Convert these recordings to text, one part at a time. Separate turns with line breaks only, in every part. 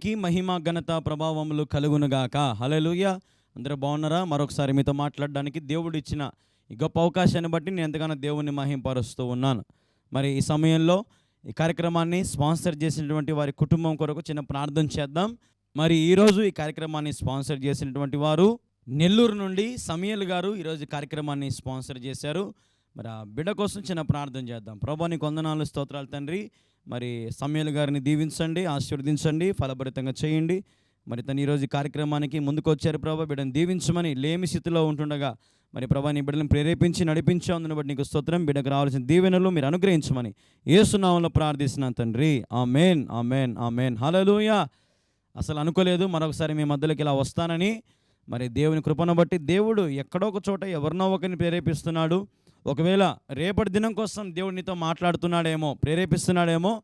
దేవునికి మహిమ ఘనత ప్రభావములు కలుగునుగాక. హలలుయ అందరూ బాగున్నారా? మరొకసారి మీతో మాట్లాడడానికి దేవుడు ఇచ్చిన ఈ గొప్ప అవకాశాన్ని బట్టి నేను ఎంతగానో దేవుణ్ణి మహింపరుస్తూ ఉన్నాను. మరి ఈ సమయంలో ఈ కార్యక్రమాన్ని స్పాన్సర్ చేసినటువంటి వారి కుటుంబం కొరకు చిన్న ప్రార్థన చేద్దాం. మరి ఈరోజు ఈ కార్యక్రమాన్ని స్పాన్సర్ చేసినటువంటి వారు నెల్లూరు నుండి సమయల్ గారు ఈరోజు కార్యక్రమాన్ని స్పాన్సర్ చేశారు. మరి ఆ బిడ్డ కోసం చిన్న ప్రార్థన చేద్దాం. ప్రభా నీకు వందనాలు స్తోత్రాలు తండ్రి. మరి సమయల్ గారిని దీవించండి ఆశీర్వదించండి ఫలభరితంగా చేయండి. మరి తను ఈరోజు కార్యక్రమానికి ముందుకు వచ్చారు ప్రభా. బిడ్డను దీవించమని లేమి స్థితిలో ఉంటుండగా మరి ప్రభా నీ బిడ్డలను ప్రేరేపించి నడిపించే అందుని బట్టి నీకు స్తోత్రం. బిడ్డకు రావాల్సిన దీవెనలు మీరు అనుగ్రహించమని ఏసునామంలో ప్రార్థిస్తున్నాను తండ్రి. ఆ మేన్ ఆ మేన్ ఆ మేన్ హల్లెలూయా. అసలు అనుకోలేదు మరొకసారి మీ మధ్యలోకి ఇలా వస్తానని. మరి దేవుని కృపను బట్టి దేవుడు ఎక్కడో ఒక చోట ఎవరినో ఒకరిని ప్రేరేపిస్తున్నాడు. ఒకవేళ రేపటి దినం కోసం దేవుడు నీతో మాట్లాడుతున్నాడేమో ప్రేరేపిస్తున్నాడేమో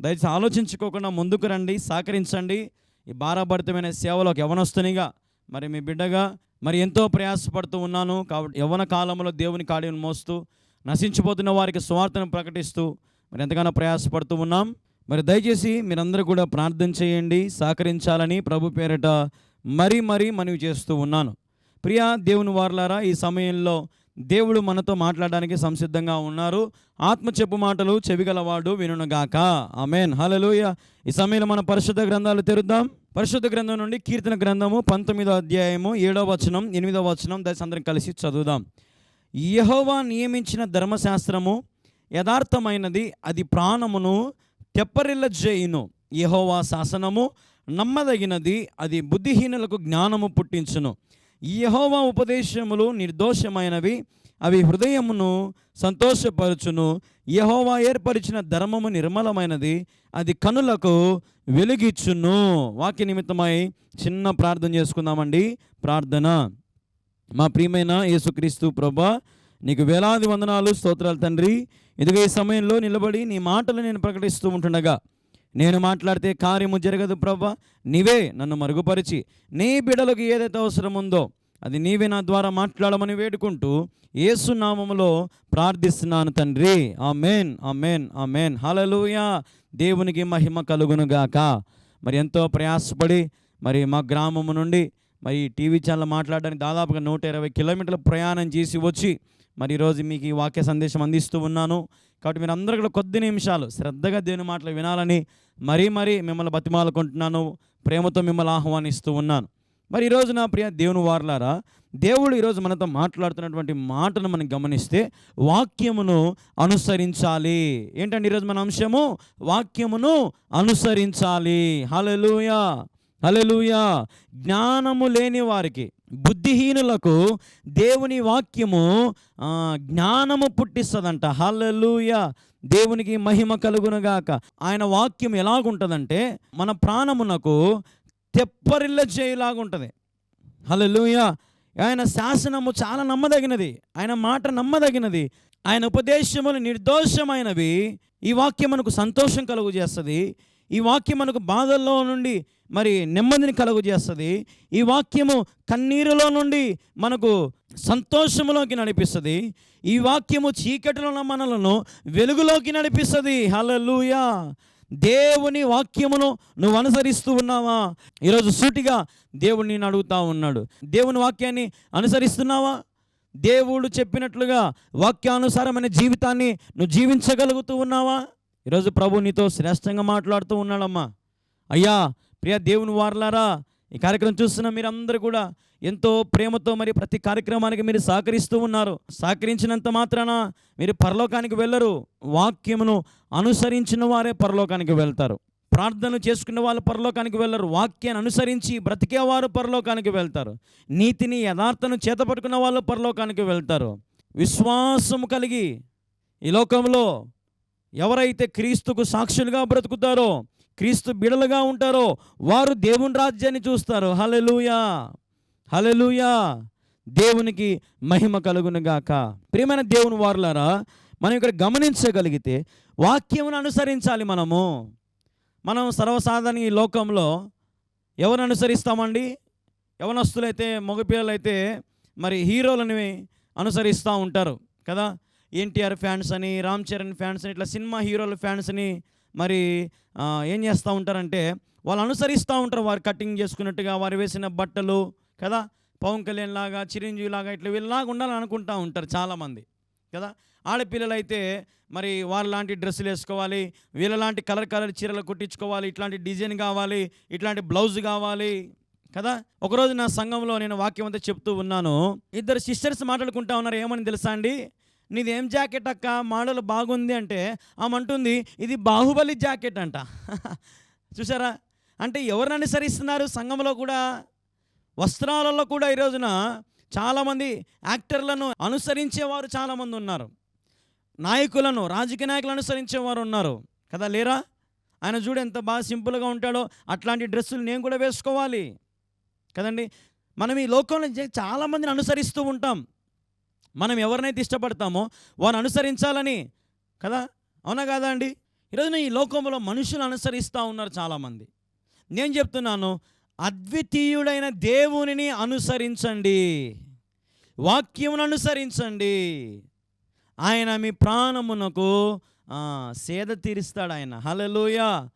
దయచేసి ఆలోచించుకోకుండా ముందుకు రండి సహకరించండి. ఈ భారభరితమైన సేవలో ఒక యవనస్తునిగా మరి మీ బిడ్డగా మరి ఎంతో ప్రయాసపడుతూ ఉన్నాను. కాబట్టి యవన కాలంలో దేవుని కాడిని మోస్తూ నశించిపోతున్న వారికి స్వార్థను ప్రకటిస్తూ మరి ఎంతగానో ప్రయాసపడుతూ ఉన్నాం. మరి దయచేసి మీరందరూ కూడా ప్రార్థన చేయండి సహకరించాలని ప్రభు పేరిట మరీ మరీ మనవి చేస్తూ ఉన్నాను. ప్రియా దేవుని వార్లారా ఈ సమయంలో దేవుడు మనతో మాట్లాడడానికి సంసిద్ధంగా ఉన్నారు. ఆత్మ చెప్పు మాటలు చెవిగలవాడు వినుగాక ఆమెన్. హల్లెలూయా. ఈ సమయంలో మన పరిశుద్ధ గ్రంథాలు తెరుద్దాం. పరిశుద్ధ గ్రంథం నుండి కీర్తన గ్రంథము పంతొమ్మిదో అధ్యాయము ఏడో వచనం ఎనిమిదో వచనం దయచేసి అందరం కలిసి చదువుదాం. యహోవా నియమించిన ధర్మశాస్త్రము యథార్థమైనది అది ప్రాణమును తెప్పరిల్ల చేయును యహోవా శాసనము నమ్మదగినది అది బుద్ధిహీనులకు జ్ఞానము పుట్టించును. యహోవా ఉపదేశములు నిర్దోషమైనవి. అవి హృదయమును సంతోషపరచును. యహోవా ఏర్పరిచిన ధర్మము నిర్మలమైనది. అది కనులకు వెలుగిచ్చును. వాక్య నిమిత్తమై చిన్న ప్రార్థన చేసుకుందామండి. ప్రార్థన. మా ప్రియమైన యేసుక్రీస్తు ప్రభా నీకు వేలాది వందనాలు స్తోత్రాలు తండ్రి. ఇదిగో ఈ సమయంలో నిలబడి నీ మాటలు నేను ప్రకటిస్తూ ఉంటుండగా నేను మాట్లాడితే కార్యము జరగదు ప్రభా. నీవే నన్ను మరుగుపరిచి. నీ బిడలకు ఏదైతే అవసరం ఉందో అది నీవే నా ద్వారా మాట్లాడమని వేడుకుంటూ ఏసునామములో ప్రార్థిస్తున్నాను తండ్రి. ఆ మేన్ ఆ మేన్ ఆ మేన్ హలలుయా దేవునికి మహిమ కలుగునుగాక మరి ఎంతో ప్రయాసపడి మరి మా గ్రామము నుండి మరి టీవీ ఛానల్ మాట్లాడడానికి దాదాపుగా నూట ఇరవై కిలోమీటర్ల ప్రయాణం చేసి వచ్చి మరి ఈరోజు మీకు ఈ వాక్య సందేశం అందిస్తూ ఉన్నాను. కాబట్టి మీరు అందరూ కూడా కొద్ది నిమిషాలు శ్రద్ధగా దేవుని మాటలు వినాలని మరీ మరీ మిమ్మల్ని బతిమాలుకుంటున్నాను ప్రేమతో మిమ్మల్ని ఆహ్వానిస్తూ ఉన్నాను. మరి ఈరోజు నా ప్రియ దేవుని వారలారా దేవుడు ఈరోజు మనతో మాట్లాడుతున్నటువంటి మాటను మనం గమనిస్తే వాక్యమును అనుసరించాలి. ఏంటండి ఈరోజు మన అంశము? వాక్యమును అనుసరించాలి. హల్లెలూయా! హల్లెలూయా. జ్ఞానము లేని వారికి బుద్ధిహీనులకు దేవుని వాక్యము జ్ఞానము పుట్టిస్తుందంట. హల్లెలూయా. దేవునికి మహిమ కలుగునగాక ఆయన వాక్యం ఎలాగుంటుందంటే మన ప్రాణమునకు తెప్పరిల్ల చేయలాగుంటుంది హల్లెలూయా. ఆయన శాసనము చాలా నమ్మదగినది. ఆయన మాట నమ్మదగినది. ఆయన ఉపదేశములు నిర్దోషమైనవి. ఈ వాక్యం మనకు సంతోషం కలుగు చేస్తుంది. ఈ వాక్యం మనకు బాధల్లో నుండి మరి నెమ్మదిని కలుగు చేస్తుంది ఈ వాక్యము కన్నీరులో నుండి మనకు సంతోషములోకి నడిపిస్తుంది. ఈ వాక్యము చీకటిలో ఉన్న మనలను వెలుగులోకి నడిపిస్తుంది. హలలుయా దేవుని వాక్యమును నువ్వు అనుసరిస్తూ ఉన్నావా? ఈరోజు సూటిగా దేవుడు నేను అడుగుతా ఉన్నాడు. దేవుని వాక్యాన్ని అనుసరిస్తున్నావా? దేవుడు చెప్పినట్లుగా వాక్యానుసారమైన జీవితాన్ని నువ్వు జీవించగలుగుతూ ఉన్నావా? ఈరోజు ప్రభు నీతో శ్రేష్టంగా మాట్లాడుతూ ఉన్నాడమ్మా. అయ్యా ప్రియ దేవుని వారలారా ఈ కార్యక్రమం చూస్తున్న మీరందరూ కూడా ఎంతో ప్రేమతో మరి ప్రతి కార్యక్రమానికి మీరు సహకరిస్తూ ఉన్నారు. సహకరించినంత మాత్రాన మీరు పరలోకానికి వెళ్ళరు. వాక్యమును అనుసరించిన వారే పరలోకానికి వెళ్తారు. ప్రార్థనలు చేసుకున్న వాళ్ళు పరలోకానికి వెళ్ళరు. వాక్యాన్ని అనుసరించి బ్రతికేవారు పరలోకానికి వెళ్తారు. నీతిని యథార్థను చేతపట్టుకున్న వాళ్ళు పరలోకానికి వెళ్తారు. విశ్వాసము కలిగి ఈ లోకంలో ఎవరైతే క్రీస్తుకు సాక్షులుగా బ్రతుకుతారో క్రీస్తు బిడలుగా ఉంటారో వారు దేవుని రాజ్యాన్ని చూస్తారు. హలెలుయా హలెలుయా దేవునికి మహిమ కలుగునుగాక ప్రియమైన దేవుని వారులారా మనం ఇక్కడ గమనించగలిగితే వాక్యమును అనుసరించాలి మనము. మనం సర్వసాధారణ ఈ లోకంలో ఎవరు అనుసరిస్తామండి? యవనస్తులైతే మగపిల్లలైతే మరి హీరోలని అనుసరిస్తూ ఉంటారు కదా? ఎన్టీఆర్ ఫ్యాన్స్ అని రామ్ చరణ్ ఫ్యాన్స్ అని ఇట్లా సినిమా హీరోల ఫ్యాన్స్ అని మరి ఏం చేస్తూ ఉంటారంటే వాళ్ళు అనుసరిస్తూ ఉంటారు వారు కటింగ్ చేసుకున్నట్టుగా వారు వేసిన బట్టలు కదా? పవన్ కళ్యాణ్ లాగా చిరంజీవి లాగా ఇట్లా వీళ్ళలాగా ఉండాలని అనుకుంటూ ఉంటారు చాలామంది కదా? ఆడపిల్లలు అయితే మరి వారు లాంటి డ్రెస్సులు వేసుకోవాలి వీళ్ళలాంటి కలర్ కలర్ చీరలు కుట్టించుకోవాలి ఇట్లాంటి డిజైన్ కావాలి ఇట్లాంటి బ్లౌజ్ కావాలి కదా? ఒకరోజు నా సంఘంలో నేను వాక్యం అంతా చెప్తూ ఉన్నాను. ఇద్దరు సిస్టర్స్ మాట్లాడుకుంటా ఉన్నారు ఏమని తెలుసా అండి? నీది ఏం జాకెట్ అక్క? మోడల్ బాగుంది అంటే ఆమె అంటుంది ఇది బాహుబలి జాకెట్ అంట. చూసారా అంటే ఎవరిని అనుసరిస్తున్నారు? సంఘంలో కూడా వస్త్రాలలో కూడా ఈ రోజున చాలామంది యాక్టర్లను అనుసరించేవారు చాలామంది ఉన్నారు. నాయకులను రాజకీయ నాయకులను అనుసరించేవారు ఉన్నారు. కదా లేరా? ఆయన చూడు ఎంత బాగా సింపుల్గా ఉంటాడో అట్లాంటి డ్రెస్సులు నేను కూడా వేసుకోవాలి. కదండి? మనం ఈ లోకంలో చాలామందిని అనుసరిస్తూ ఉంటాం. మనం ఎవరినైతే ఇష్టపడతామో వారిని అనుసరించాలని కదా? అవునా కాదా అండి? ఈరోజున ఈ లోకంలో మనుషులు అనుసరిస్తూ ఉన్నారు చాలామంది. నేను చెప్తున్నాను అద్వితీయుడైన దేవునిని అనుసరించండి. వాక్యమును అనుసరించండి. ఆయన మీ ప్రాణమునకు ఆ, సేద తీరుస్తాడు ఆయన హలలోయ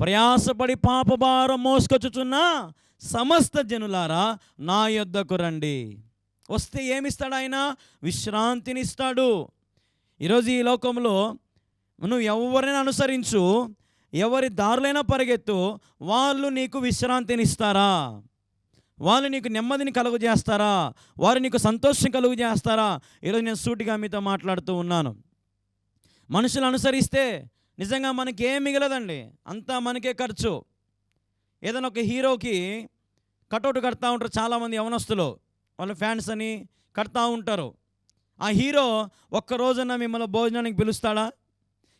ప్రయాసపడి పాపభారం మోసుకొచ్చుచున్న సమస్త జనులారా నా యొద్దకు రండి. వస్తే ఏమిస్తాడు ఆయన విశ్రాంతిని ఇస్తాడు ఈరోజు ఈ లోకంలో నువ్వు ఎవరిని అనుసరించు ఎవరి దారులైనా పరిగెత్తు వాళ్ళు నీకు విశ్రాంతిని ఇస్తారా వాళ్ళు నీకు నెమ్మదిని కలుగు చేస్తారా వారు నీకు సంతోషం కలుగు చేస్తారా ఈరోజు నేను సూటిగా మీతో మాట్లాడుతూ ఉన్నాను. మనుషులు అనుసరిస్తే నిజంగా మనకి ఏం మిగలదండి. అంతా మనకే ఖర్చు. ఏదైనా ఒక హీరోకి కటౌట్ కడతా ఉంటారు చాలామంది యవనస్తులు. వాళ్ళ ఫ్యాన్స్ అని కడతా ఉంటారు. ఆ హీరో ఒక్క రోజున మిమ్మల్ని భోజనానికి పిలుస్తాడా?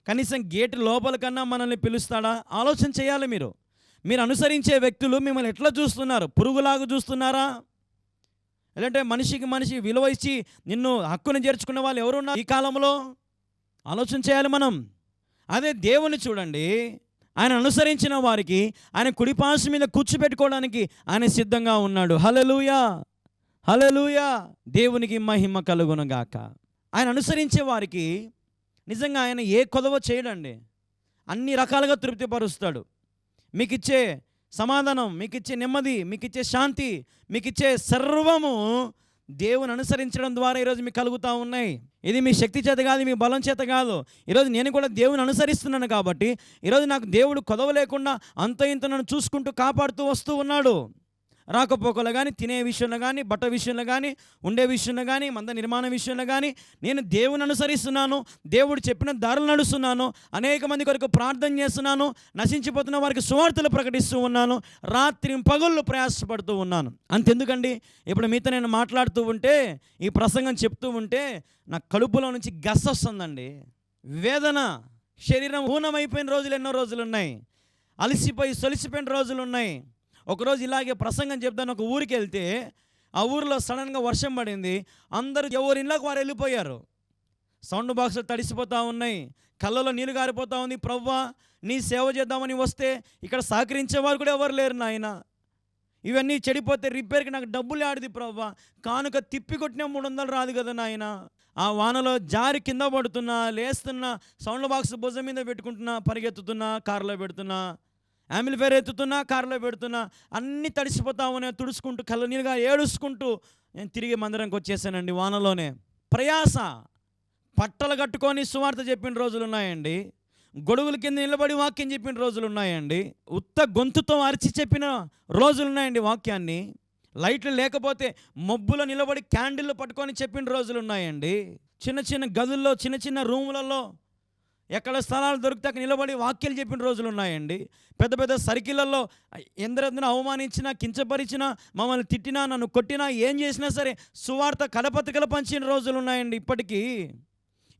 కనీసం గేట్ లోపల కన్నా మనల్ని పిలుస్తాడా? ఆలోచన చేయాలి మీరు. మీరు అనుసరించే వ్యక్తులు మిమ్మల్ని ఎట్లా చూస్తున్నారు? పురుగులాగా చూస్తున్నారా? లేదంటే మనిషికి మనిషి విలువ ఇచ్చి నిన్ను హక్కును చేర్చుకున్న వాళ్ళు ఎవరున్నారు ఈ కాలంలో? ఆలోచన చేయాలి మనం. అదే దేవుని చూడండి. ఆయన అనుసరించిన వారికి ఆయన కుడిపాసు మీద కూర్చోపెట్టుకోవడానికి ఆయన సిద్ధంగా ఉన్నాడు. హలలుయా హలలుయ దేవునికి మహిమ కలుగునుగాక ఆయన అనుసరించే వారికి నిజంగా ఆయన ఏ కొదవ చేయడండి. అన్ని రకాలుగా తృప్తిపరుస్తాడు. మీకు ఇచ్చే సమాధానం మీకు ఇచ్చే నెమ్మది మీకు ఇచ్చే శాంతి మీకు ఇచ్చే సర్వము దేవుని అనుసరించడం ద్వారా ఈరోజు మీకు కలుగుతూ ఉన్నాయి. ఇది మీ శక్తి చేత కాదు మీ బలం చేత కాదు. ఈరోజు నేను కూడా దేవుని అనుసరిస్తున్నాను కాబట్టి ఈరోజు నాకు దేవుడు కొదవ లేకుండా అంత ఇంత నన్ను చూసుకుంటూ కాపాడుతూ వస్తూ ఉన్నాడు. రాకపోకలు కానీ తినే విషయంలో కానీ బట్ట విషయంలో కానీ ఉండే విషయంలో కానీ మంద నిర్మాణ విషయంలో కానీ నేను దేవుని అనుసరిస్తున్నాను దేవుడు చెప్పిన దారులు నడుస్తున్నాను అనేక మంది కొరకు ప్రార్థన చేస్తున్నాను నశించిపోతున్న వారికి సువార్తలు ప్రకటిస్తూ ఉన్నాను రాత్రి పగుళ్ళు ప్రయాసపడుతూ ఉన్నాను. అంతెందుకండి? ఇప్పుడు మీతో నేను మాట్లాడుతూ ఉంటే ఈ ప్రసంగం చెప్తూ ఉంటే నా కడుపులో నుంచి గస్ వస్తుందండి. వేదన శరీరం ఊనమైపోయిన రోజులు ఎన్నో రోజులు ఉన్నాయి. అలసిపోయి సొలిసిపోయిన రోజులు ఉన్నాయి. ఒకరోజు ఇలాగే ప్రసంగం చెప్తాను ఒక ఊరికి వెళ్తే ఆ ఊరిలో సడన్గా వర్షం పడింది. అందరూ ఎవరి ఇళ్ళకి వారు వెళ్ళిపోయారు. సౌండ్ బాక్సులు తడిసిపోతూ ఉన్నాయి. కళ్ళలో నీరు గారిపోతూ ఉంది. ప్రవ్వా నీ సేవ చేద్దామని వస్తే ఇక్కడ సహకరించేవారు కూడా ఎవరు లేరు నాయన. ఇవన్నీ చెడిపోతే రిపేర్కి నాకు డబ్బులు ఆడిది ప్రవ్వా. కానుక తిప్పి కొట్టిన మూడు వందలు రాదు కదా నాయన. ఆ వానలో జారి కింద పడుతున్నా లేస్తున్నా సౌండ్ బాక్స్ భుజం మీద పెట్టుకుంటున్నా పరిగెత్తుతున్నా కారులో పెడుతున్నా. ఆంబులిఫైర్ ఎత్తుతున్నా కారులో పెడుతున్నా అన్నీ తడిసిపోతామనే తుడుచుకుంటూ కళ్ళనీరుగా ఏడుచుకుంటూ నేను తిరిగి మందిరంకి వచ్చేసానండి వానలోనే. ప్రయాస. పట్టలు కట్టుకొని సువార్త చెప్పిన రోజులు ఉన్నాయండి గొడుగుల కింద నిలబడి వాక్యం చెప్పిన రోజులు ఉన్నాయండి ఉత్త గొంతుతో అరిచి చెప్పిన రోజులు ఉన్నాయండి వాక్యాన్ని. లైట్లు లేకపోతే మబ్బులో నిలబడి క్యాండిల్ పట్టుకొని చెప్పిన రోజులు ఉన్నాయండి చిన్న చిన్న గదుల్లో చిన్న చిన్న రూములలో ఎక్కడ స్థలాలు దొరికితే అక్కడ నిలబడి వాక్యాలు చెప్పిన రోజులు ఉన్నాయండి. పెద్ద పెద్ద సర్కిళ్ళల్లో ఎందరెందరూ అవమానించినా కించపరిచినా మమ్మల్ని తిట్టినా నన్ను కొట్టినా ఏం చేసినా సరే సువార్త కలపతికలు పంచిన రోజులు ఉన్నాయండి ఇప్పటికీ.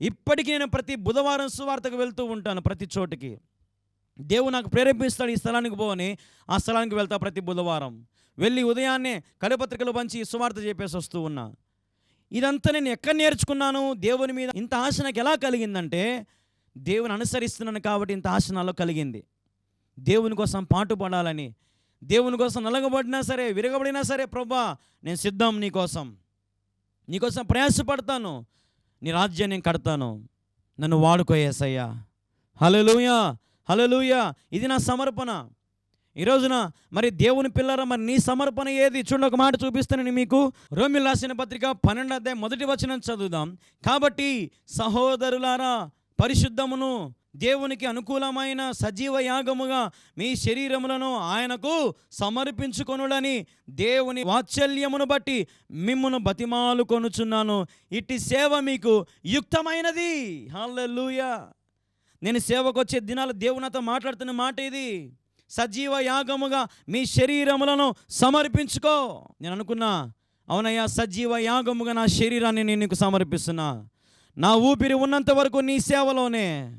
ఇప్పటికీ నేను ప్రతి బుధవారం సువార్తకు వెళ్తూ ఉంటాను ప్రతి చోటికి. దేవుడు నాకు ప్రేరేపిస్తాడు ఈ స్థలానికి పోని ఆ స్థలానికి వెళ్తా ప్రతి బుధవారం. వెళ్ళి ఉదయాన్నే కడపత్రికలు పంచి సువార్త చెప్పేసి వస్తూ ఉన్నా. ఇదంతా నేను ఎక్కడ నేర్చుకున్నాను? దేవుని మీద ఇంత ఆశ నాకు ఎలా కలిగిందంటే దేవుని అనుసరిస్తున్నాను కాబట్టి ఇంత ఆశ నాలో కలిగింది. దేవుని కోసం పాటుపడాలని దేవుని కోసం నలగబడినా సరే విరగబడినా సరే ప్రభా నేను సిద్ధం నీకోసం నీకోసం ప్రయాసపడతాను. నీ రాజ్యాన్ని నేను కడతాను. నన్ను వాడుకోయేసయ్యా ఏసయ్యా. హలలుయా ఇది నా సమర్పణ. ఈ రోజున మరి దేవుని పిల్లర మరి నీ సమర్పణ ఏది? చూడండి ఒక మాట చూపిస్తానని మీకు. రోమిల్ రాసిన పత్రిక పన్నెండు అధ్యాయం మొదటి వచనం చదువుదాం. కాబట్టి సహోదరులారా పరిశుద్ధమును దేవునికి అనుకూలమైన సజీవ యాగముగా మీ శరీరములను ఆయనకు సమర్పించుకొనుడని దేవుని వాత్సల్యమును బట్టి మిమ్మును బతిమాలు కొనుచున్నాను. ఇట్టి సేవ మీకు యుక్తమైనది. హల్లెలూయా. నేను సేవకు వచ్చే దినాలు దేవునితో మాట్లాడుతున్న మాట ఇది. సజీవ యాగముగా మీ శరీరములను సమర్పించుకో. నేను అనుకున్నా అవునయ్యా సజీవ యాగముగా నా శరీరాన్ని నేను నీకు సమర్పిస్తున్నా. నా ఊపిరి ఉన్నంత వరకు నీ సేవలోనే.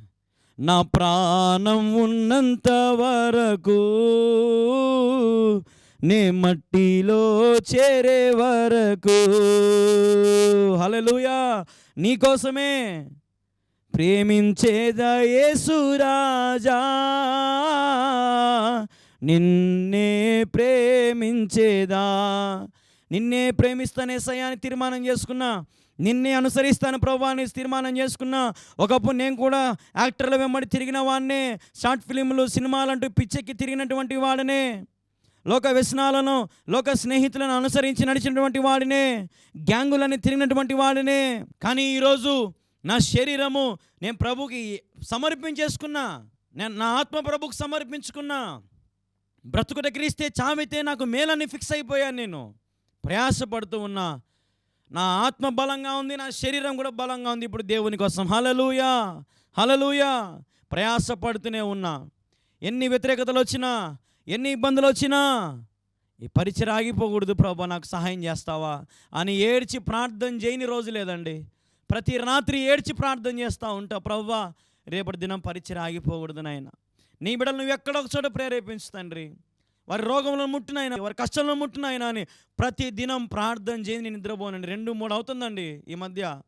నా ప్రాణం ఉన్నంత వరకు నే మట్టిలో చేరే వరకు. హలలుయా నీకోసమే ప్రేమించేదా యేసురాజా నిన్నే ప్రేమించేదా. నిన్నే ప్రేమిస్తానే సయాన్ని తీర్మానం చేసుకున్నా. నిన్నే అనుసరిస్తాను ప్రభా అని తీర్మానం చేసుకున్నా. ఒకప్పుడు నేను కూడా యాక్టర్ల వెంబడి తిరిగిన వాడినే షార్ట్ ఫిలింలు సినిమాలంటూ పిచ్చెక్కి తిరిగినటువంటి వాడినే. లోక వ్యసనాలను లోక స్నేహితులను అనుసరించి నడిచినటువంటి వాడినే గ్యాంగులని తిరిగినటువంటి వాడినే. కానీ ఈరోజు నా శరీరము నేను ప్రభుకి సమర్పించేసుకున్నా నేను నా ఆత్మ ప్రభుకి సమర్పించుకున్నా బ్రతుకుట క్రీస్తే చావితే నాకు మేలని ఫిక్స్ అయిపోయాను నేను. ప్రయాసపడుతూ ఉన్నా నా ఆత్మ బలంగా ఉంది నా శరీరం కూడా బలంగా ఉంది ఇప్పుడు దేవుని కోసం. హలలుయా హలలుయా ప్రయాసపడుతూనే ఉన్నా. ఎన్ని వ్యతిరేకతలు వచ్చినా ఎన్ని ఇబ్బందులు వచ్చినా ఈ పరిచయం ఆగిపోకూడదు ప్రభా నాకు సహాయం చేస్తావా అని ఏడ్చి ప్రార్థన చేయని రోజు లేదండి. ప్రతి రాత్రి ఏడ్చి ప్రార్థన చేస్తూ ఉంటా ప్రవ్వా రేపటి దినం పరిచయం ఆగిపోకూడదు నాయన. నీ బిడ్డలు నువ్వు ఎక్కడో చోట ప్రేరేపించు తండ్రి. వారి రోగంలో ముట్టినాయన వారి కష్టంలో ముట్టినాయన అని ప్రతి దినం ప్రార్థన చేసి నేను నిద్రపోనండి. రెండు మూడు అవుతుందండి ఈ మధ్య.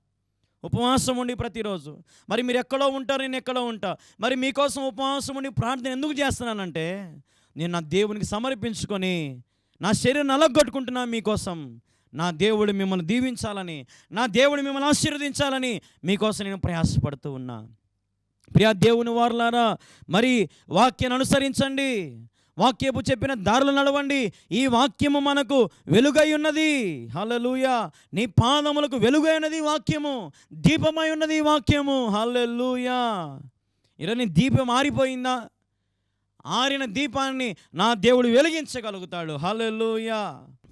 ఉపవాసం ఉండి ప్రతిరోజు. మరి మీరు ఎక్కడో ఉంటారు నేను ఎక్కడో ఉంటా. మరి మీకోసం ఉపవాసం ఉండి ప్రార్థన ఎందుకు చేస్తున్నానంటే నేను నా దేవునికి సమర్పించుకొని నా శరీరం అలగొట్టుకుంటున్నా మీకోసం. నా దేవుడు మిమ్మల్ని దీవించాలని నా దేవుడు మిమ్మల్ని ఆశీర్వదించాలని మీకోసం నేను ప్రయాసపడుతూ ఉన్నా. ప్రియా దేవుని వారులారా మరి వాక్యాన్ని అనుసరించండి. వాక్యపు చెప్పిన దారులు నడవండి. ఈ వాక్యము మనకు వెలుగై ఉన్నది. హలలుయ నీ పాదములకు వెలుగై ఉన్నది వాక్యము. దీపమై ఉన్నది వాక్యము. హలలుయ ఈరోజు నీ దీపం ఆరిపోయిందా? ఆరిన దీపాన్ని నా దేవుడు వెలిగించగలుగుతాడు. హలలుయ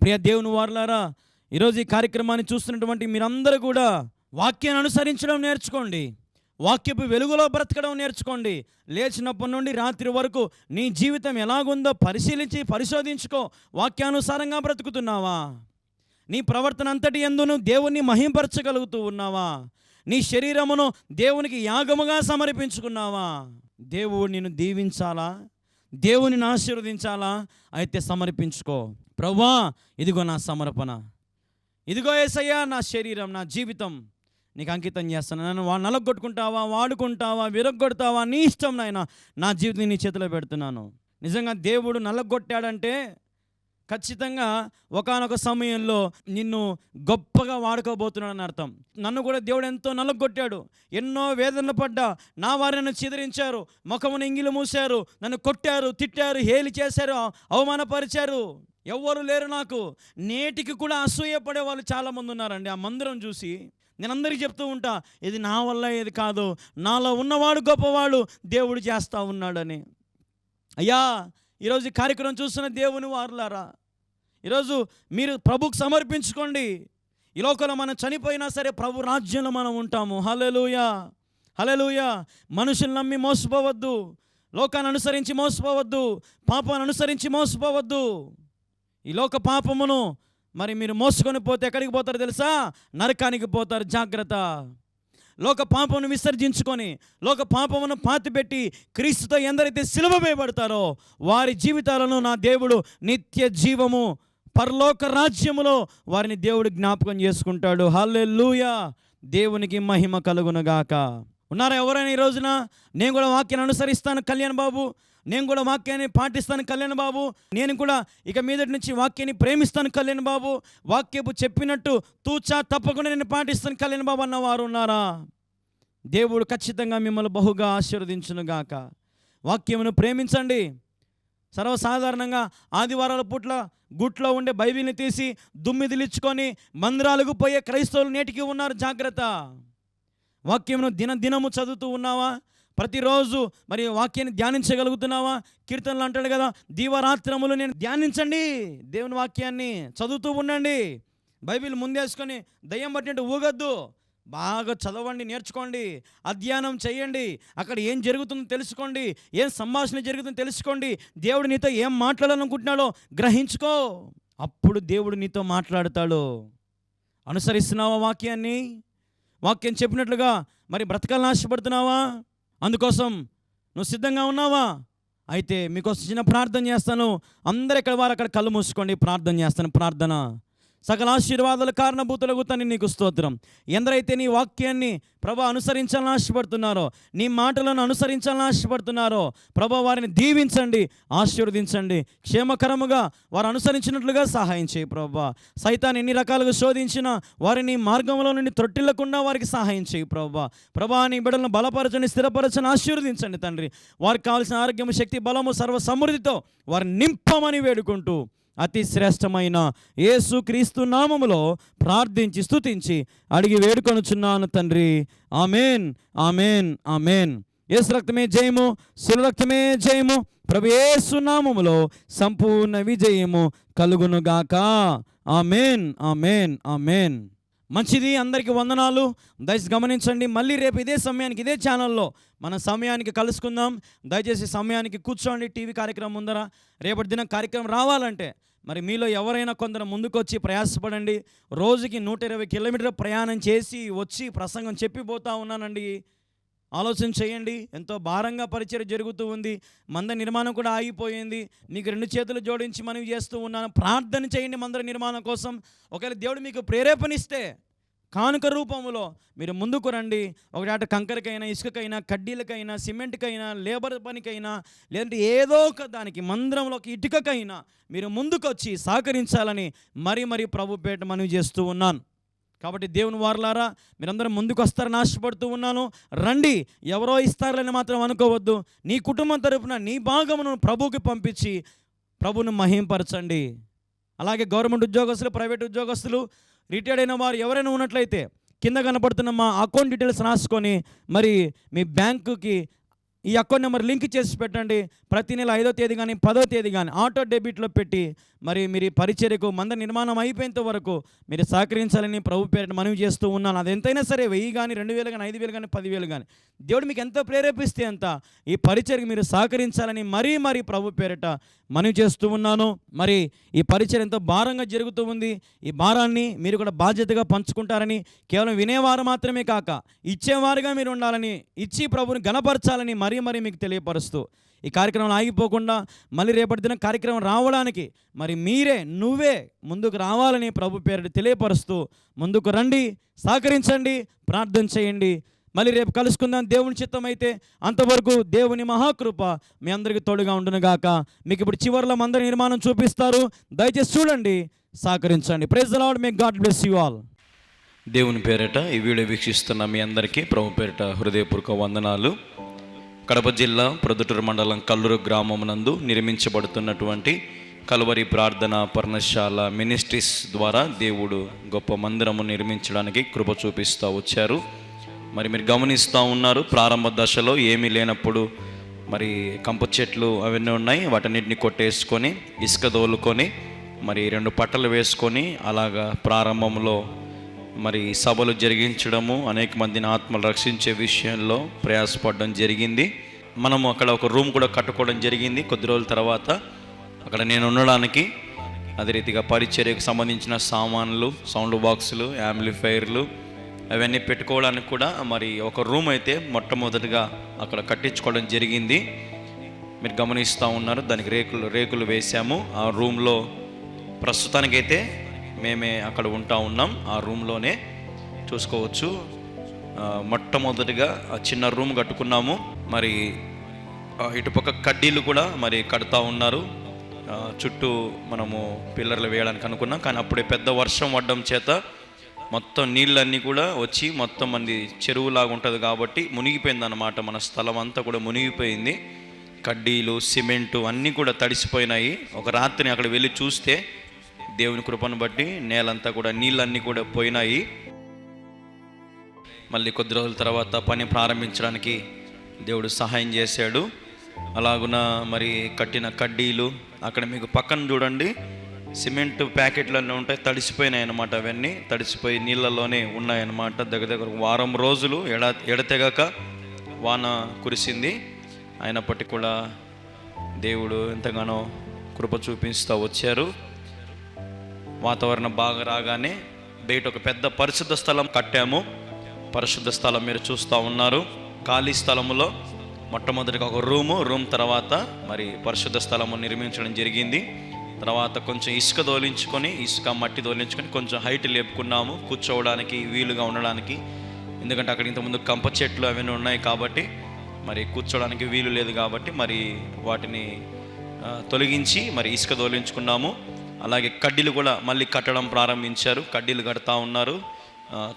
ప్రియ దేవుని వారులారా ఈరోజు ఈ కార్యక్రమాన్ని చూస్తున్నటువంటి మీరందరూ కూడా వాక్యాన్ని అనుసరించడం నేర్చుకోండి. వాక్యపు వెలుగులో బ్రతకడం నేర్చుకోండి. లేచినప్పటి నుండి రాత్రి వరకు నీ జీవితం ఎలాగుందో పరిశీలించి పరిశోధించుకో. వాక్యానుసారంగా బ్రతుకుతున్నావా? నీ ప్రవర్తన అంతటి ఎందును దేవుణ్ణి మహింపరచగలుగుతూ ఉన్నావా? నీ శరీరమును దేవునికి యాగముగా సమర్పించుకున్నావా? దేవుడు నిన్ను దీవించాలా? దేవునిని ఆశీర్వదించాలా? అయితే సమర్పించుకో. ప్రవ్వా ఇదిగో నా సమర్పణ. ఇదిగో ఏసయ్యా నా శరీరం నా జీవితం. నీకు అంకితం చేస్తాను. నన్ను వా నలగొట్టుకుంటావా వాడుకుంటావా విరగొడతావా నీ ఇష్టం నాయన నా జీవితం నీ చేతిలో పెడుతున్నాను. నిజంగా దేవుడు నలగొట్టాడంటే ఖచ్చితంగా ఒకానొక సమయంలో నిన్ను గొప్పగా వాడుకోబోతున్నాడని అర్థం. నన్ను కూడా దేవుడు ఎంతో నలగొట్టాడు. ఎన్నో వేదనలు పడ్డా నా వారిని నన్ను చిదిరించారు ముఖమును ఇంగిలు మూశారు నన్ను కొట్టారు తిట్టారు హేలి చేశారు అవమానపరిచారు. ఎవ్వరు లేరు నాకు. నేటికి కూడా అసూయపడే వాళ్ళు చాలామంది ఉన్నారండి. ఆ మందిరం చూసి నేను అందరికీ చెప్తూ ఉంటా ఇది నా వల్ల ఇది కాదు నాలో ఉన్నవాడు గొప్పవాడు దేవుడు చేస్తూ ఉన్నాడని. అయ్యా ఈరోజు కార్యక్రమం చూస్తున్న దేవుని వారులారా ఈరోజు మీరు ప్రభుకు సమర్పించుకోండి. ఈ లోకంలో మనం చనిపోయినా సరే ప్రభు రాజ్యంలో మనం ఉంటాము. హలెలుయా హలెలుయా మనుషులు నమ్మి మోసపోవద్దు లోకాన్ని అనుసరించి మోసపోవద్దు పాపాన్ని అనుసరించి మోసపోవద్దు. ఈ లోక పాపమును మరి మీరు మోసుకొని పోతే ఎక్కడికి పోతారు తెలుసా? నరకానికి పోతారు. జాగ్రత్త. లోక పాపమును విసర్జించుకొని లోక పాపమును పాతిపెట్టి క్రీస్తుతో ఎందరైతే సిలువ వేయబడతారో వారి జీవితాలను నా దేవుడు నిత్య జీవము పరలోక రాజ్యములో వారిని దేవుడు జ్ఞాపకం చేసుకుంటాడు. హల్లెలూయా! దేవునికి మహిమ కలుగునగాక. ఉన్నారా ఎవరైనా ఈ రోజున? నేను కూడా వాక్యాన్ని అనుసరిస్తాను. కళ్యాణ్ బాబు నేను కూడా వాక్యాన్ని పాటిస్తాను కళ్యాణ్ బాబు. నేను కూడా ఇక మీదటి నుంచి వాక్యాన్ని ప్రేమిస్తాను కళ్యాణ్ బాబు. వాక్యపు చెప్పినట్టు తూచా తప్పకుండా నేను పాటిస్తాను కళ్యాణ్ బాబు అన్నవారు ఉన్నారా? దేవుడు ఖచ్చితంగా మిమ్మల్ని బహుగా ఆశీర్వదించునుగాక వాక్యమును ప్రేమించండి. సర్వసాధారణంగా ఆదివారాల పూట్ల గుట్లో ఉండే బైబిల్ని తీసి దుమ్మిదిలిచ్చుకొని మందిరాలకు పోయే క్రైస్తవులు నేటికి ఉన్నారు. జాగ్రత్త. వాక్యమును దిన దినము చదువుతూ ఉన్నావా? ప్రతిరోజు మరి వాక్యాన్ని ధ్యానించగలుగుతున్నావా? కీర్తనలు అంటాడు కదా దీవరాత్రములు నేను ధ్యానించండి. దేవుని వాక్యాన్ని చదువుతూ ఉండండి. బైబిల్ ముందేసుకొని దయ్యం పట్టినట్టు ఊగద్దు. బాగా చదవండి నేర్చుకోండి. అధ్యయనం చేయండి. అక్కడ ఏం జరుగుతుందో తెలుసుకోండి. ఏం సంభాషణ జరుగుతుందో తెలుసుకోండి. దేవుడు నీతో ఏం మాట్లాడాలనుకుంటున్నాడో గ్రహించుకో. అప్పుడు దేవుడు నీతో మాట్లాడతాడు. అనుసరిస్తున్నావా వాక్యాన్ని? వాక్యం చెప్పినట్లుగా మరి బ్రతకాలని ఆశపడుతున్నావా? అందుకోసం నువ్వు సిద్ధంగా ఉన్నావా? అయితే మీకోసం చిన్న ప్రార్థన చేస్తాను. అందరు ఎక్కడ వారు అక్కడ కళ్ళు మూసుకోండి. ప్రార్థన చేస్తాను. ప్రార్థన. సకల ఆశీర్వాదాలు కారణభూతులకు తని నీకు స్తోత్రం. ఎందరైతే నీ వాక్యాన్ని ప్రభా అనుసరించాలని ఆశపడుతున్నారో నీ మాటలను అనుసరించాలని ఆశపడుతున్నారో ప్రభా వారిని దీవించండి ఆశీర్వదించండి. క్షేమకరముగా వారు అనుసరించినట్లుగా సహాయం చేయి ప్రభా. సైతాన్ని ఎన్ని రకాలుగా శోధించినా వారిని మార్గంలో నుండి త్రొట్టిల్లకుండా వారికి సహాయం చేయి ప్రభా. ప్రభా నీ బిడ్డలను బలపరచని స్థిరపరచని ఆశీర్వదించండి తండ్రి. వారికి కావాల్సిన ఆరోగ్యము శక్తి బలము సర్వ సమృద్ధితో వారిని నింపమని వేడుకుంటూ అతి శ్రేష్టమైన యేసు క్రీస్తు నామములో ప్రార్థించి స్తుతించి అడిగి వేడుకొనుచున్నాను తండ్రి. Amen amen amen. యేసు రక్తమే జయము శిలు రక్తమే జయము ప్రభు యేసు నామములో సంపూర్ణ విజయము కలుగునుగాక. Amen amen amen. మంచిది అందరికీ వందనాలు. దయచేసి గమనించండి మళ్ళీ రేపు ఇదే సమయానికి ఇదే ఛానల్లో మన సమయానికి కలుసుకుందాం. దయచేసి సమయానికి కూర్చోండి టీవీ కార్యక్రమం ముందర. రేపటి దినం కార్యక్రమం రావాలంటే మరి మీలో ఎవరైనా కొందరు ముందుకొచ్చి ప్రయాసపడండి రోజుకి నూట ఇరవై కిలోమీటర్ ప్రయాణం చేసి వచ్చి ప్రసంగం చెప్పిపోతా ఉన్నానండి. ఆలోచన చేయండి ఎంతో భారంగా పరిచయం జరుగుతూ ఉంది మంద నిర్మాణం కూడా ఆగిపోయింది మీకు రెండు చేతులు జోడించి మనవి చేస్తూ ఉన్నాను. ప్రార్థన చేయండి మందిర నిర్మాణం కోసం. ఒకవేళ దేవుడు మీకు ప్రేరేపణిస్తే కానుక రూపంలో మీరు ముందుకు రండి. ఒకటి కంకరకైనా ఇసుకకైనా కడ్డీలకైనా సిమెంట్కైనా లేబర్ పనికైనా లేదంటే ఏదో ఒక దానికి మందిరంలో ఒక ఇటుకకైనా మీరు ముందుకొచ్చి సహకరించాలని మరీ మరీ ప్రభు పేట మనవి చేస్తూ ఉన్నాను. కాబట్టి దేవుని వారలారా మీరందరూ ముందుకు వస్తారని ఆశపడుతూ ఉన్నాను. రండి ఎవరో ఇస్తారని మాత్రం అనుకోవద్దు. నీ కుటుంబం తరపున నీ భాగమును ప్రభువుకి పంపించి ప్రభును మహింపరచండి. అలాగే గవర్నమెంట్ ఉద్యోగస్తులు ప్రైవేట్ ఉద్యోగస్తులు రిటైర్డ్ అయిన వారు ఎవరైనా ఉన్నట్లయితే కింద కనపడుతున్న మా అకౌంట్ డీటెయిల్స్ రాసుకొని మరి మీ బ్యాంకుకి ఈ అకౌంట్ నెంబర్ లింక్ చేసి పెట్టండి. ప్రతి నెల ఐదో తేదీ కానీ పదో తేదీ కానీ ఆటో డెబిట్లో పెట్టి మరి మీరు ఈ పరిచర్యకు మంద నిర్మాణం అయిపోయేంత వరకు మీరు సహకరించాలని ప్రభు పేరిట మనవి చేస్తూ ఉన్నాను. అది ఎంతైనా సరే వెయ్యి కానీ రెండు వేలు కానీ ఐదు వేలు కానీ పదివేలు కానీ దేవుడు మీకు ఎంత ప్రేరేపిస్తే అంత ఈ పరిచర్కి మీరు సహకరించాలని మరీ మరీ ప్రభు పేరిట మనవి చేస్తూ ఉన్నాను. మరి ఈ పరిచయం ఎంతో భారంగా జరుగుతూ ఉంది. ఈ భారాన్ని మీరు కూడా బాధ్యతగా పంచుకుంటారని కేవలం వినేవారు మాత్రమే కాక ఇచ్చేవారుగా మీరు ఉండాలని ఇచ్చి ప్రభుని గణపరచాలని మరీ మరీ మీకు తెలియపరుస్తూ ఈ కార్యక్రమం ఆగిపోకుండా మళ్ళీ రేపటి దిన కార్యక్రమం రావడానికి మరి మీరే నువ్వే ముందుకు రావాలని ప్రభు పేరు తెలియపరుస్తూ ముందుకు రండి సహకరించండి ప్రార్థన చేయండి. మళ్ళీ రేపు కలుసుకుందాం. దేవుని చిత్తం అయితే అంతవరకు దేవుని మహాకృప మీ అందరికీ తోడుగా ఉండునుగాక. మీకు ఇప్పుడు చివరిలో మందరి నిర్మాణం చూపిస్తారు. దయచేసి చూడండి సహకరించండి. Praise lord may God bless you all
దేవుని పేరిట ఈ వీడియో వీక్షిస్తున్న మీ అందరికీ ప్రభు పేరిట హృదయపూర్వక వందనాలు. కడప జిల్లా ప్రొద్దుటూరు మండలం కల్లూరు గ్రామమునందు నిర్మించబడుతున్నటువంటి కలువరి ప్రార్థన పర్ణశాల మినిస్ట్రీస్ ద్వారా దేవుడు గొప్ప మందిరము నిర్మించడానికి కృప చూపిస్తూ వచ్చారు. మరి మీరు గమనిస్తూ ఉన్నారు ప్రారంభ దశలో ఏమీ లేనప్పుడు మరి కంప చెట్లు అవన్నీ ఉన్నాయి వాటన్నిటిని కొట్టేసుకొని ఇసుక దోలుకొని మరి రెండు పట్టలు వేసుకొని అలాగా ప్రారంభంలో మరి సభలు జరిగించడము అనేక మందిని ఆత్మలు రక్షించే విషయంలో ప్రయాసపడడం జరిగింది. మనము అక్కడ ఒక రూమ్ కూడా కట్టుకోవడం జరిగింది. కొద్ది రోజుల తర్వాత అక్కడ నేను ఉండడానికి అదే రీతిగా పరిచర్యకు సంబంధించిన సామాన్లు సౌండ్ బాక్సులు యాంప్లిఫైర్లు అవన్నీ పెట్టుకోవడానికి కూడా మరి ఒక రూమ్ అయితే మొట్టమొదటిగా అక్కడ కట్టించుకోవడం జరిగింది. మీరు గమనిస్తూ ఉన్నారు దానికి రేకులు రేకులు వేసాము ఆ రూమ్లో ప్రస్తుతానికైతే మేమే అక్కడ ఉంటా ఉన్నాం. ఆ రూమ్లోనే చూసుకోవచ్చు. మొట్టమొదటిగా చిన్న రూమ్ కట్టుకున్నాము. మరి ఇటుపక్క కడ్డీలు కూడా మరి కడతా ఉన్నారు. చుట్టూ మనము పిల్లర్లు వేయడానికి అనుకున్నాం. కానీ అప్పుడే పెద్ద వర్షం పడడం చేత మొత్తం నీళ్ళన్నీ కూడా వచ్చి మొత్తం మంది చెరువులాగా ఉంటుంది కాబట్టి మునిగిపోయింది అనమాట మన స్థలం అంతా కూడా మునిగిపోయింది.
కడ్డీలు సిమెంటు అన్నీ కూడా తడిసిపోయినాయి. ఒక రాత్రిని అక్కడ వెళ్ళి చూస్తే దేవుని కృపను బట్టి నేలంతా కూడా నీళ్ళన్నీ కూడా పోయినాయి. మళ్ళీ కొద్ది రోజుల తర్వాత పని ప్రారంభించడానికి దేవుడు సహాయం చేశాడు. అలాగున మరి కట్టిన కడ్డీలు అక్కడ మీకు పక్కన చూడండి సిమెంట్ ప్యాకెట్లన్నీ ఉంటాయి తడిసిపోయినాయి అనమాట అవన్నీ. తడిసిపోయి నీళ్ళలోనే ఉన్నాయన్నమాట. దగ్గర దగ్గర వారం రోజులు ఎడ ఎడతెగక వాన కురిసింది. అయినప్పటికీ కూడా దేవుడు ఎంతగానో కృప చూపిస్తూ వచ్చారు. వాతావరణం బాగా రాగానే బయట ఒక పెద్ద పరిశుద్ధ స్థలం కట్టాము. పరిశుద్ధ స్థలం మీరు చూస్తూ ఉన్నారు. ఖాళీ స్థలములో మొట్టమొదటిగా ఒక రూము రూమ్ తర్వాత మరి పరిశుద్ధ స్థలము నిర్మించడం జరిగింది. తర్వాత కొంచెం ఇసుక దోలించుకొని ఇసుక మట్టి దోలించుకొని కొంచెం హైట్ లేపుకున్నాము. కూర్చోవడానికి వీలుగా ఉండడానికి. ఎందుకంటే అక్కడ ఇంతకుముందు కంప చెట్లు అవన్నీ ఉన్నాయి కాబట్టి మరి కూర్చోవడానికి వీలు లేదు కాబట్టి మరి వాటిని తొలగించి మరి ఇసుక దోలించుకున్నాము అలాగే కడ్డీలు కూడా మళ్ళీ కట్టడం ప్రారంభించారు. కడ్డీలు కడతా ఉన్నారు.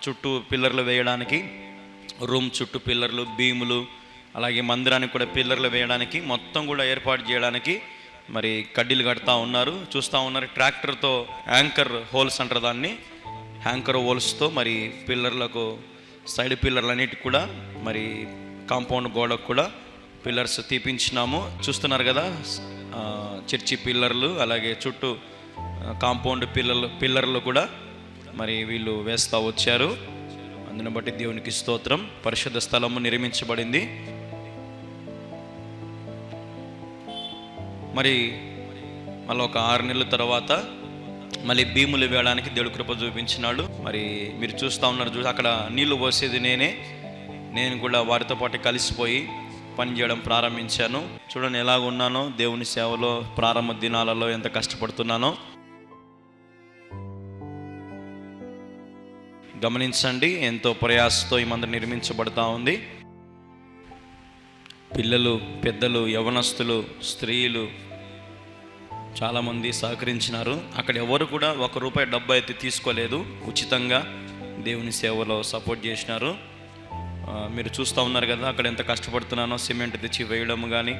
చుట్టూ పిల్లర్లు వేయడానికి రూమ్ చుట్టూ పిల్లర్లు భీములు అలాగే మందిరానికి కూడా పిల్లర్లు వేయడానికి మొత్తం కూడా ఏర్పాటు చేయడానికి మరి కడ్డీలు కడతా ఉన్నారు. చూస్తూ ఉన్నారు ట్రాక్టర్తో యాంకర్ హోల్స్ అంటారు దాన్ని. యాంకర్ హోల్స్తో మరి పిల్లర్లకు సైడ్ పిల్లర్లన్నిటికి కూడా మరి కాంపౌండ్ గోడకు కూడా పిల్లర్స్ తీపించినాము. చూస్తున్నారు కదా చర్చి పిల్లర్లు అలాగే చుట్టూ కాంపౌండ్ పిల్లలు పిల్లర్లు కూడా మరి వీళ్ళు వేస్తూ వచ్చారు. అందుని బట్టి దేవునికి స్తోత్రం. పరిశుద్ధ స్థలము నిర్మించబడింది. మరి మళ్ళీ ఒక ఆరు నెలల తర్వాత మళ్ళీ భీములు వేయడానికి దేవుడు కృప చూపించినాడు. మరి మీరు చూస్తూ ఉన్నారు చూసి అక్కడ నీళ్ళు పోసేది నేనే. నేను కూడా వారితో పాటు కలిసిపోయి పని చేయడం ప్రారంభించాను. చూడండి ఎలాగ ఉన్నానో దేవుని సేవలో ప్రారంభ దినాలలో ఎంత కష్టపడుతున్నానో. గమనించండి ఎంతో ప్రయాసతో ఈ మందిరం నిర్మించబడతా ఉంది. పిల్లలు పెద్దలు యవనస్తులు స్త్రీలు చాలామంది సహకరించినారు. అక్కడ ఎవరు కూడా ఒక రూపాయి డబ్బు అయితే తీసుకోలేదు. ఉచితంగా దేవుని సేవలో సపోర్ట్ చేసినారు. మీరు చూస్తూ ఉన్నారు కదా అక్కడ ఎంత కష్టపడుతున్నానో సిమెంట్ తెచ్చి వేయడం కానీ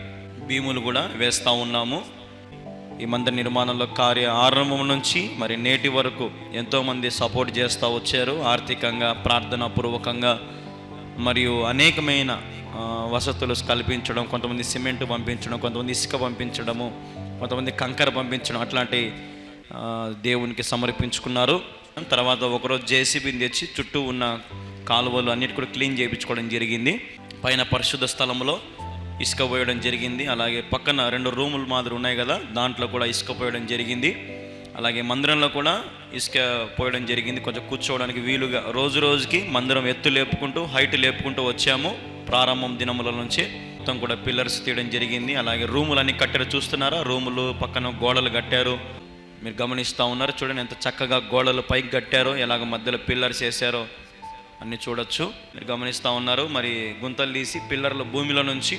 భీములు కూడా వేస్తూ ఉన్నాము. ఈ మందిర నిర్మాణంలో కార్య ఆరంభం నుంచి మరి నేటి వరకు ఎంతోమంది సపోర్ట్ చేస్తూ వచ్చారు. ఆర్థికంగా ప్రార్థనా పూర్వకంగా మరియు అనేకమైన వసతులు కల్పించడం కొంతమంది సిమెంట్ పంపించడం కొంతమంది ఇసుక పంపించడము కొంతమంది కంకర పంపించడం అట్లాంటి దేవునికి సమర్పించుకున్నారు. తర్వాత ఒకరోజు జేసీబీని తెచ్చి చుట్టూ ఉన్న కాలువలు అన్నిటి కూడా క్లీన్ చేయించుకోవడం జరిగింది. పైన పరిశుద్ధ స్థలంలో ఇసుక పోయడం జరిగింది. అలాగే పక్కన రెండు రూములు మాదిరి ఉన్నాయి కదా దాంట్లో కూడా ఇసుక పోయడం జరిగింది. అలాగే మందిరంలో కూడా ఇసుక పోయడం జరిగింది. కొంచెం కూర్చోవడానికి వీలుగా రోజు రోజుకి మందిరం ఎత్తు లేపుకుంటూ హైట్ లేపుకుంటూ వచ్చాము ప్రారంభం దినముల నుంచి. మొత్తం కూడా పిల్లర్స్ తీయడం జరిగింది. అలాగే రూములన్నీ కట్టారు చూస్తున్నారా? రూములు పక్కన గోడలు కట్టారు. మీరు గమనిస్తూ ఉన్నారు చూడండి ఎంత చక్కగా గోడలు పైకి కట్టారో. ఎలాగ మధ్యలో పిల్లర్స్ వేసారో అన్ని చూడొచ్చు. మీరు గమనిస్తూ ఉన్నారు. మరి గుంతలు తీసి పిల్లర్ల భూమిలో నుంచి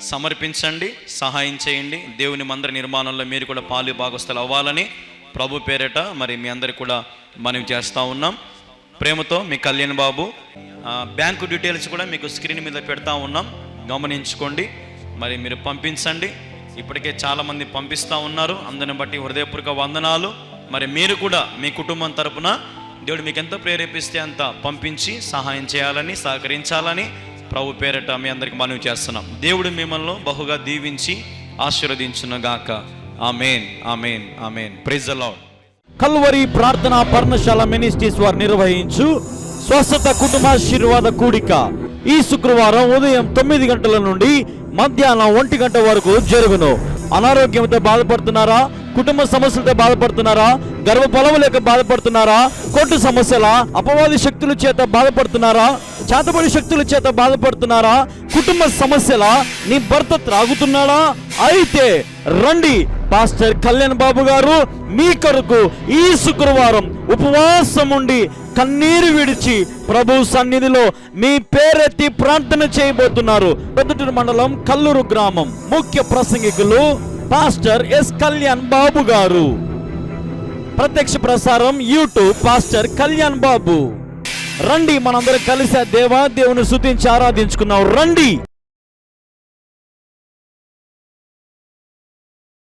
సమర్పించండి సహాయం చేయండి. దేవుని మందిర నిర్మాణంలో మీరు కూడా పాలు భాగస్థలు అవ్వాలని ప్రభు పేరట మరి మీ అందరికి కూడా మనవి చేస్తూ ఉన్నాం. ప్రేమతో మీ కళ్యాణ్ బాబు బ్యాంకు డీటెయిల్స్ కూడా మీకు స్క్రీన్ మీద పెడతా ఉన్నాం. గమనించుకోండి. మరి మీరు పంపించండి. ఇప్పటికే చాలామంది పంపిస్తూ ఉన్నారు. అందరిని బట్టి హృదయపూర్వక వందనాలు. మరి మీరు కూడా మీ కుటుంబం తరపున దేవుడు మీకు ఎంత ప్రేరేపిస్తే అంత పంపించి సహాయం చేయాలని సహకరించాలని ప్రభు పేరట మీ అందరికి మనవి చేస్తున్నాం. దేవుడు మిమ్మల్ని బహుగా దీవించి ఆశీర్వదించునుగాక. Amen amen amen. ప్రైజ్ అలాడ్
కల్వరి ప్రార్థన పర్ణశాల మినిస్ట్రీస్ వారు నిర్వహించు స్వస్థత కుటుంబాశీర్వాద కూడిక. ఈ శుక్రవారం ఉదయం తొమ్మిది గంటల నుండి మధ్యాహ్నం ఒంటి గంట వరకు జరుగును. అనారోగ్యంతో బాధపడుతున్నారా? కుటుంబ సమస్యలతో బాధపడుతున్నారా? గర్భఫలము లేక బాధపడుతున్నారా? కొట్టు సమస్యల అపవాది శక్తుల చేత బాధపడుతున్నారా? చేతబడి శక్తుల చేత బాధపడుతున్నారా? కుటుంబ సమస్యల? నీ భర్త త్రాగుతున్నాడా? అయితే రండి పాస్టర్ కళ్యాణ్ బాబు గారు మీ కొరకు ఈ శుక్రవారం ఉపవాసం ఉండి కన్నీరు విడిచి ప్రభు సన్నిధిలో మీ పేరెత్తి ప్రార్థన చేయబోతున్నారు. పెద్దటూరు మండలం కల్లూరు గ్రామం. ముఖ్య ప్రసంగికులు పాస్టర్ ఎస్ కళ్యాణ్ బాబు గారు. ప్రత్యక్ష ప్రసారం యూట్యూబ్ పాస్టర్ కళ్యాణ్ బాబు. రండి మనందరం కలిసి ఆ దేవా దేవుని శుతించి ఆరాధించుకున్నాం రండి.